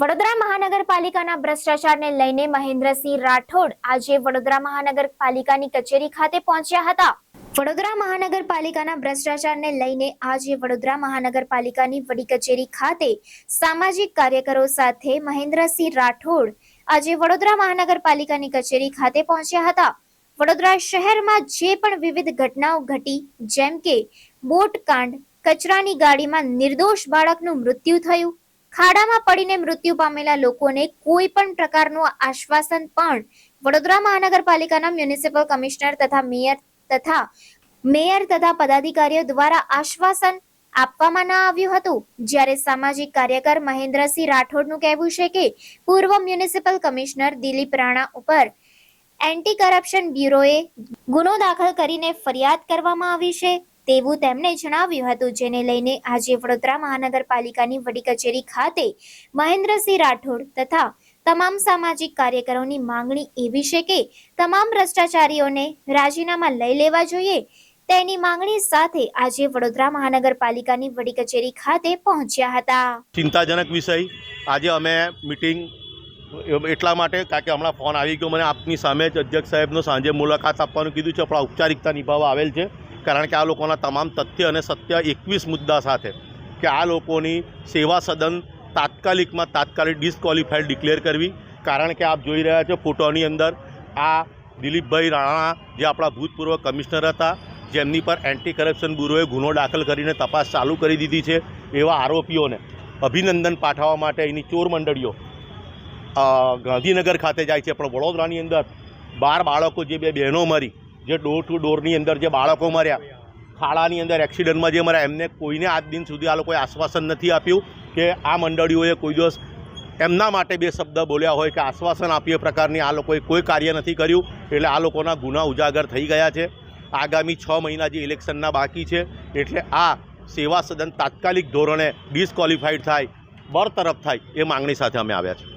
વડોદરા મહાનગરપાલિકાના ભ્રષ્ટાચારને લઈને મહેન્દ્રસિંહ રાઠોડ આજે વડોદરા મહાનગરપાલિકાની કચેરી ખાતે પહોંચ્યા હતા. વડોદરા મહાનગરપાલિકાના ભ્રષ્ટાચારને લઈને આજે વડોદરા મહાનગરપાલિકાની વડી કચેરી ખાતે સામાજિક કાર્યકરો સાથે મહેન્દ્રસિંહ રાઠોડ આજે વડોદરા મહાનગરપાલિકાની કચેરી ખાતે પહોંચ્યા હતા. વડોદરા શહેરમાં જે પણ વિવિધ ઘટનાઓ ઘટી, જેમ કે બોટકાંડ, કચરાની ગાડીમાં નિર્દોષ બાળકનું મૃત્યુ થયું ખાડામાં પડીને મૃત્યુ પામેલા લોકોને કોઈ પણ પ્રકારનું આશ્વાસન પણ વડોદરા મહાનગરપાલિકાના મ્યુનિસિપલ કમિશનર તથા મેયર તથા મેયર તથા પદાધિકારીઓ દ્વારા આશ્વાસન આપવામાં ન આવ્યું હતું. જ્યારે સામાજિક કાર્યકર મહેન્દ્રસિંહ રાઠોડનું કહેવું છે કે પૂર્વ મ્યુનિસિપલ કમિશનર દિલીપ રાણા ઉપર એન્ટી કરપ્શન બ્યુરોએ ગુનો દાખલ કરીને ફરિયાદ કરવામાં આવી છે. તેવું તેમણે જણાવ્યું હતું, જેને લઈને આજે વડોદરા મહાનગરપાલિકાની વડી કચેરી ખાતે મહેન્દ્રસિંહ રાઠોડ તથા તમામ સામાજિક કાર્યકરોની માંગણી એવી છે કે તમામ ભ્રષ્ટાચારીઓને રાજીનામા લઈ લેવા જોઈએ. તેની માંગણી સાથે આજે વડોદરા મહાનગરપાલિકાની વડી કચેરી ખાતે પહોંચ્યા હતા. ચિંતાજનક વિષય. આજે અમે મિટિંગ એટલા માટે, કારણ કે હમણાં ફોન આવી ગયો, મને આપની સામે જ અધ્યક્ષ સાહેબનો સાંજે મુલાકાત આપવાનું કીધું છે, પણ ઔપચારિકતા નિભાવવા આવેલ છે. કારણ કે આ લોકોના તમામ તથ્ય અને સત્ય એકવીસ મુદ્દા સાથે કે આ લોકોની સેવા સદન તાત્કાલિકમાં તાત્કાલિક ડિસ્કવોલિફાઈડ ડિક્લેર કરવી. કારણ કે આપ જોઈ રહ્યા છો ફોટોની અંદર આ દિલીપભાઈ રાણા જે આપણા ભૂતપૂર્વ કમિશનર હતા, જેમની પર એન્ટી કરપ્શન બ્યુરોએ ગુનો દાખલ કરીને તપાસ ચાલુ કરી દીધી છે એવા આરોપીઓને અભિનંદન પાઠવવા માટે એની ચોર મંડળીઓ ગાંધીનગર ખાતે જાય છે. પણ વડોદરાની અંદર બાર બાળકો જે બે બહેનો મરી જે ડોર ટુ ડોરની અંદર જે બાળકો મર્યા, ખાડાની અંદર એક્સિડન્ટમાં જે મર્યા, એમને કોઈને આજ દિન સુધી આ લોકોએ આશ્વાસન નથી આપ્યું કે આ મંડળીઓએ કોઈ દિવસ એમના માટે બે શબ્દ બોલ્યા હોય કે આશ્વાસન આપીએ પ્રકારની આ લોકોએ કોઈ કાર્ય નથી કર્યું, એટલે આ લોકોના ગુના ઉજાગર થઈ ગયા છે. આગામી છ મહિના જે ઇલેક્શનના બાકી છે, એટલે આ સેવા સદન તાત્કાલિક ધોરણે ડિસ્કવોલિફાઈડ થાય, બરતરફ થાય એ માંગણી સાથે અમે આવ્યા છે